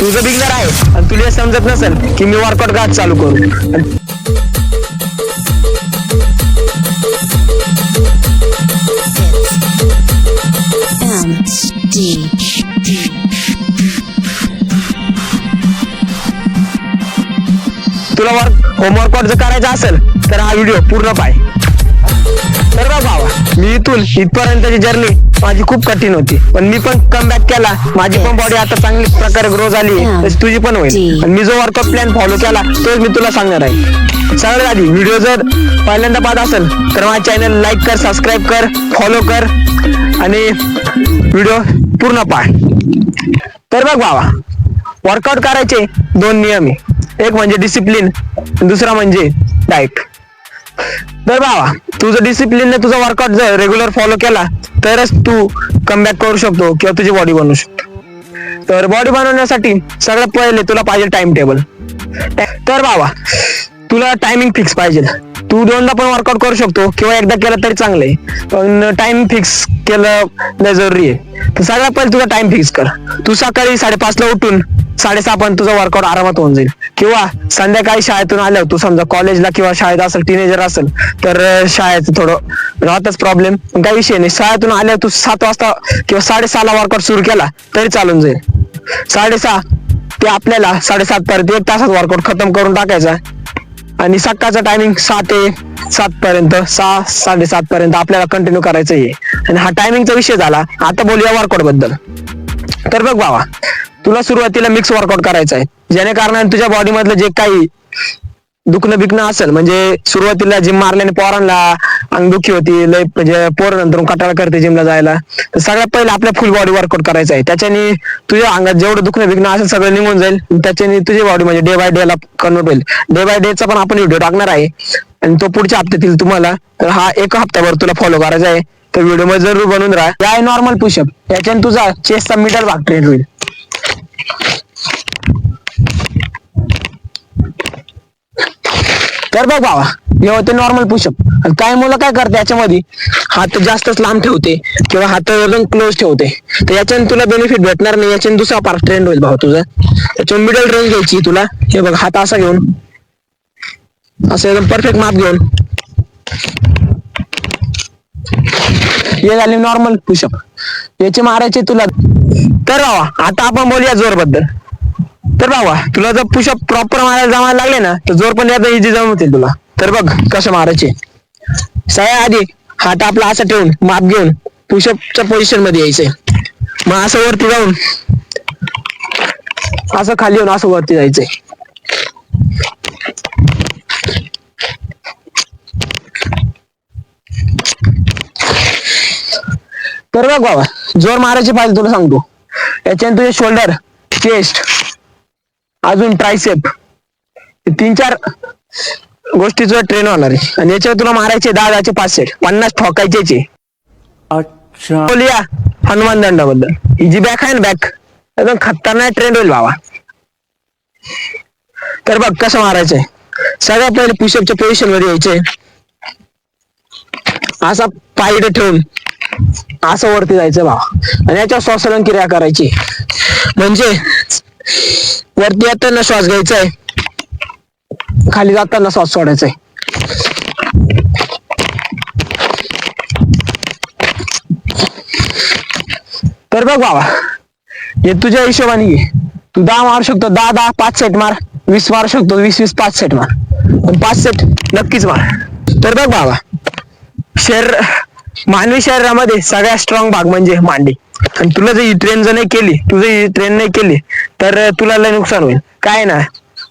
तुझं बिगनर आहे. आणि तुला समजत नसेल की मी वर्कआउट का चालू करू. तुला वर्क होमवर्कआउट जर करायचं असेल तर हा व्हिडिओ पूर्ण पाय. मी इथून इथपर्यंतची जर्नी माझी खूप कठीण होती. पण मी पण कमबॅक केला. माझी पण बॉडी आता चांगली प्रकारे ग्रो झाली. तशी तुझी पण होईल. आणि मी जो वर्कआउट प्लॅन फॉलो केला तोच मी तुला सांगणार आहे. सगळ्यात आधी व्हिडिओ जर पहिल्यांदा पाहत असेल तर माझ्या चॅनल लाईक कर सबस्क्राईब कर फॉलो कर. आणि व्हिडिओ पूर्ण पाह. तर बघ भावा वर्कआउट करायचे दोन नियम आहे. एक म्हणजे डिसिप्लिन दुसरा म्हणजे डाएट तर बाबा तुझं डिसिप्लिनने तुझा वर्कआउट जर रेग्युलर फॉलो केला तरच तू कमबॅक करू शकतो किंवा तुझी बॉडी बनवू शकतो. तर बॉडी बनवण्यासाठी सगळ्यात पहिले तुला पाहिजे टाइम टेबल तर बाबा तुला टायमिंग फिक्स पाहिजे. तू दोनदा पण वर्कआउट करू शकतो किंवा एकदा केलं तरी चांगलं आहे. पण टाइम फिक्स केलं लय जरुरी आहे. तर सगळ्यात पहिले तुझा टाइम फिक्स कर. तू सकाळी साडेपाचला उठून साडेसहा पण तुझा वर्कआउट आरामात होऊन जाईल. किंवा संध्याकाळी शाळेतून आल्यावर तू समजा कॉलेजला किंवा शाळेत असेल टीनेजर असेल तर शाळेचं थोडं राहतच प्रॉब्लेम काही विषय नाही. शाळेतून आल्यावर तू सात वाजता किंवा साडेसहाला वर्कआउट सुरू केला तरी चालून जाईल. साडेसहा ते आपल्याला साडेसात पर्यंत एक तासात वर्कआउट खतम करून टाकायचा आणि सकाळचा टायमिंग सहा ते सात पर्यंत सहा साडेसात पर्यंत आपल्याला कंटिन्यू करायचं आहे आणि हा टायमिंगचा विषय झाला. आता बोलूया वर्कआउटबद्दल. तर बघ बाबा तुला सुरुवातीला मिक्स वर्कआउट करायचं आहे. ज्याने कारणाने तुझ्या बॉडी मधलं जे काही दुखणं बिकणं असेल म्हणजे सुरुवातीला जिम मारल्याने पोरांना अंगदुखी होती लय म्हणजे पोर नंतर कटाळा करते जिमला जायला. तर सगळ्यात पहिले आपल्या फुल बॉडी वर्कआउट करायचं आहे. त्याच्याने तुझ्या अंगात जेवढं दुखणं बिकणं असेल सगळं निघून जाईल. त्याच्याने तुझी बॉडी म्हणजे डे बाय डे ला कन्वर्ट होईल. डे बाय डे चा पण आपण व्हिडिओ टाकणार आहे. आणि तो पुढच्या हप्त्यातील तुम्हाला तर हा एक हप्त्यावर तुला फॉलो करायचा आहे. तर व्हिडिओमध्ये जरूर बनवून राहा. या नॉर्मल पुशअप याच्याने तुझा चेस्टचा मिडल भाग ट्रेन होईल. तर बघ बाबा हे होते नॉर्मल पुशअप आणि काही मुलं काय करते याच्यामध्ये हात जास्तच लांब ठेवते किंवा हात एकदम क्लोज ठेवते. तर याच्याने तुला बेनिफिट भेटणार नाही याच्याने दुसरा पार्ट ट्रेंड होईल भाऊ तुझा. त्याच्यावर मिडल रेंज घ्यायची तुला. हे बघ हात असा घेऊन. असं एकदम परफेक्ट माप घेऊन. हे झाले नॉर्मल पुशअप याचे मारायचे तुला. तर बाबा आता आपण बोलूया जोरबद्दल तर बाबा तुला जर पुशअप प्रॉपर मारायला जमायला लागले ना तर जोर पण याचा इझी जमतील तुला. तर बघ कसं मारायचे. सगळ्या आधी हात आपला असा ठेवून माप घेऊन पुशअपच्या पोझिशनमध्ये यायचंय मग असं वरती जाऊन असं खाली येऊन असं वरती जायचंय तर बघ बाबा जोर मारायची पाहिजे तुला सांगतो. याच्याने तुझे शोल्डर चेस्ट अजून ट्रायसेप तीन चार गोष्टी तुला ट्रेन होणार आहे. आणि याच्यावर तुला मारायचे दहा दहाचे पाच सेट पन्नास ठोकायचे अच्छा. बोलूया हनुमान दंडाबद्दल. ही जी बॅक आहे ना बॅक एकदम खतरनाक ट्रेंड होईल बाबा. तर बघ कसं मारायचंय. सगळ्यात पहिले पुशअपच्या पोझिशनमध्ये यायचंय. असा पायड ठेवून असं वरती जायचं भाव आणि याच्यावर श्वासलन क्रिया करायची. म्हणजे वरती येताना श्वास घ्यायचा आहे खाली जाताना श्वास सोडायचा आहे तर बघ बाबा हे तुझ्या हिशोबाने घे. तू दहा मारू शकतो दहा दहा पाच सेट मार. वीस मारू शकतो वीस वीस पाच सेट मार. पण पाच सेट नक्कीच मार. तर बघ बाबा शरीर मानवी शरीरामध्ये सगळ्यात स्ट्रॉंग भाग म्हणजे मांडी. आणि तुला जर ट्रेन जर नाही केली तू जर ट्रेन नाही केली तर तुला लय नुकसान होईल. काय ना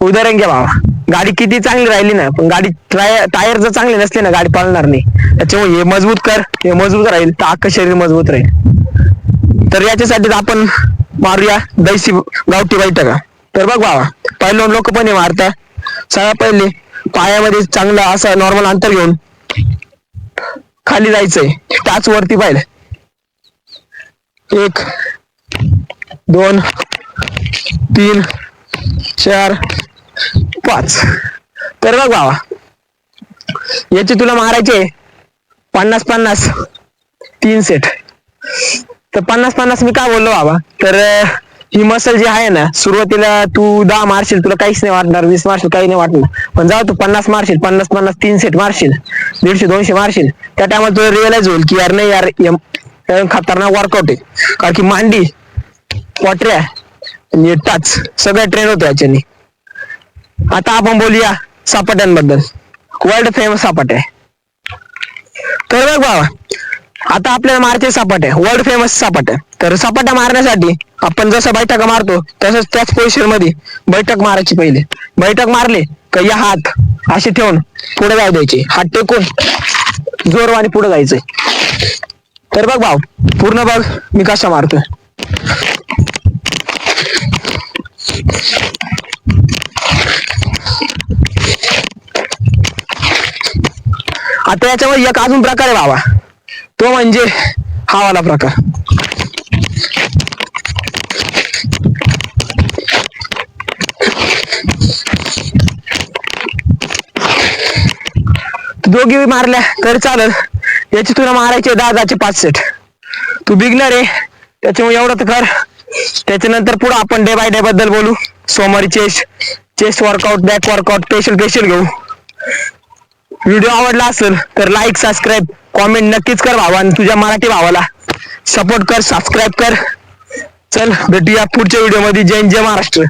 उदाहरण घ्या बाबा. गाडी किती चांगली राहिली ना पण गाडी टायर जर चांगले नसले ना गाडी पळणार नाही. त्याच्यामुळे हे मजबूत कर हे मजबूत राहील तर अख्खं शरीर मजबूत राहील. तर याच्यासाठी आपण मारूया दैसी गावठी बैठका. तर बघ बाबा पहिले लोक पण हे मारता सगळ्यात पहिले पायामध्ये चांगलं असं नॉर्मल अंतर घेऊन खाली जायचंय. टाच वरती पाहिलं. एक दोन तीन चार पाच. तर बघ बाबा याचे तुला मारायचे पन्नास पन्नास तीन सेट तर पन्नास पन्नास मी काय बोललो बाबा तर ही मसल जी आहे ना सुरुवातीला तू दहा मारशील तुला काहीच नाही वाटणार वीस मारशील काही नाही वाटणार. पण जाऊ तू पन्नास मारशील पन्नास पन्नास तीन सेट मारशील दीडशे दोनशे मारशील. त्या टायमाला तुला रिअलाइज होईल की यार नाही यार खतरनाक वर्कआउट आहे. कारण की मांडी पोटऱ्या आणि टाच सगळ्या ट्रेन होतो याच्याने. आता आपण बोलूया सापाट्यांबद्दल. World famous सपाट्या. तर बघ बाबा आता आपल्याला मारायचे आहे. वर्ल्ड फेमस सपाट्या तर सपाट्या मारण्यासाठी आपण जसं बैठक मारतो तसंच त्याच पोझिशनमध्ये बैठक मारायची पहिले. बैठक मारले का या हात असे ठेवून पुढे जाऊ द्यायचे. हात टेकून जोरवाने पुढे जायचे तर बघ भाऊ पूर्ण बघ मी कसा मारतोय. आता याच्यामध्ये एक अजून प्रकार आहे बाबा. तो म्हणजे हा वाला प्रकार. दोघी मारल्या तरी चालेल. याची तुला मारायचे दहा दहाचे पाच सेट तू बिगनर आहे त्याच्यामुळे एवढं तर कर. त्याच्यानंतर पुढे आपण डे बाय डे बद्दल बोलू. सोमवारी chest chest workout back workout special special घेऊ. व्हिडिओ आवडला असेल तर लाईक सबस्क्राईब कॉमेंट नक्कीच कर भावा आणि तुझ्या मराठी भावाला. सपोर्ट कर सबस्क्राईब कर. चल भेटूया पुढच्या व्हिडिओमध्ये जय जय महाराष्ट्र.